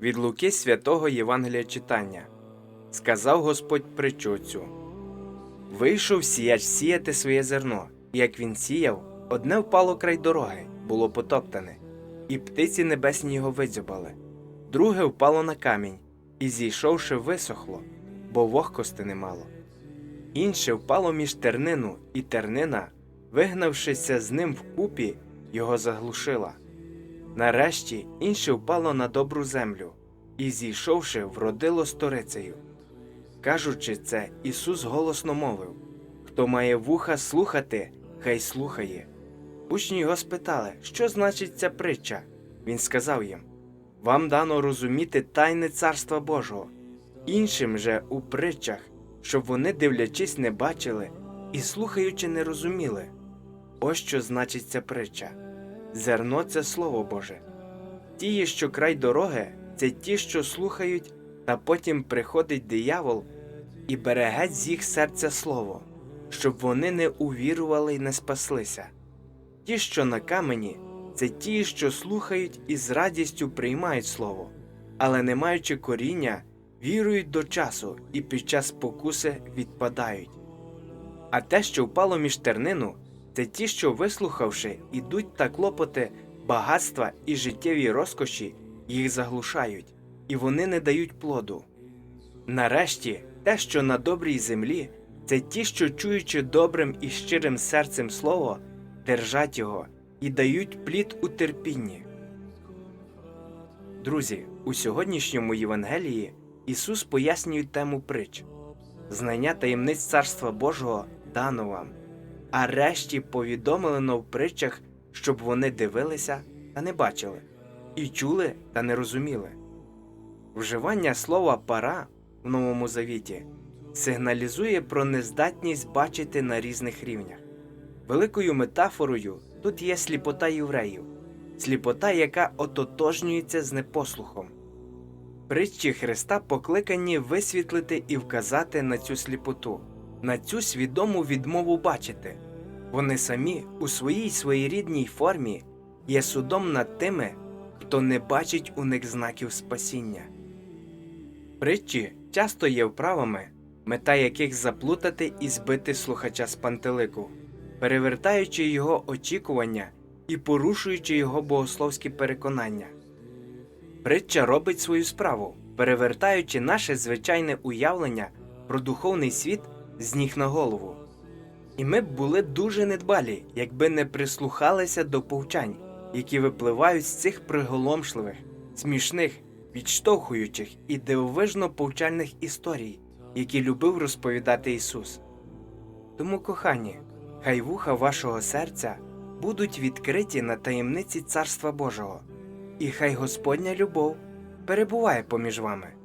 Від Луки святого Євангелія читання. Сказав Господь притчу цю. Вийшов сіяч сіяти своє зерно, і як він сіяв, одне впало край дороги, було потоптане, і птиці небесні його видзюбали. Друге впало на камінь, і зійшовши, висохло, бо вогкости немало. Інше впало між тернину, і тернина, вигнавшися з ним вкупі, його заглушила. Нарешті інше впало на добру землю, і, зійшовши, вродило сторицею. Кажучи це, Ісус голосно мовив Хто має вуха слухати, хай слухає. Учні його спитали, що значить ця притча. Він сказав їм Вам дано розуміти тайни Царства Божого, іншим же у притчах, щоб вони, дивлячись, не бачили і слухаючи, не розуміли. Ось що значить ця притча. Зерно це Слово Боже. Ті, що край дороги, це ті, що слухають, та потім приходить диявол і бере геть з їх серця слово, щоб вони не увірували й не спаслися. Ті, що на камені, це ті, що слухають і з радістю приймають слово, але не маючи коріння, вірують до часу і під час спокуси відпадають. А те, що впало між тернину, це ті, що, вислухавши, ідуть та клопоти, багатства і життєві розкоші їх заглушають, і вони не дають плоду. Нарешті, те, що на добрій землі, це ті, що, чуючи добрим і щирим серцем слово, держать його і дають плід у терпінні. Друзі, у сьогоднішньому Євангелії Ісус пояснює тему притч. Знання таємниць Царства Божого дано вам, а решті повідомлено в притчах, щоб вони дивилися та не бачили, і чули та не розуміли. Вживання слова пара в Новому Завіті сигналізує про нездатність бачити на різних рівнях. Великою метафорою тут є сліпота євреїв, сліпота, яка ототожнюється з непослухом. Притчі Христа покликані висвітлити і вказати на цю сліпоту, на цю свідому відмову бачити. Вони самі у своїй своєрідній формі є судом над тими, хто не бачить у них знаків спасіння. Притчі часто є вправами, мета яких заплутати і збити слухача з пантелику, перевертаючи його очікування і порушуючи його богословські переконання. Притча робить свою справу, перевертаючи наше звичайне уявлення про духовний світ з ніг на голову. І ми б були дуже недбалі, якби не прислухалися до повчань, які випливають з цих приголомшливих, смішних, відштовхуючих і дивовижно повчальних історій, які любив розповідати Ісус. Тому, кохані, хай вуха вашого серця будуть відкриті на таємниці Царства Божого, і хай Господня любов перебуває поміж вами.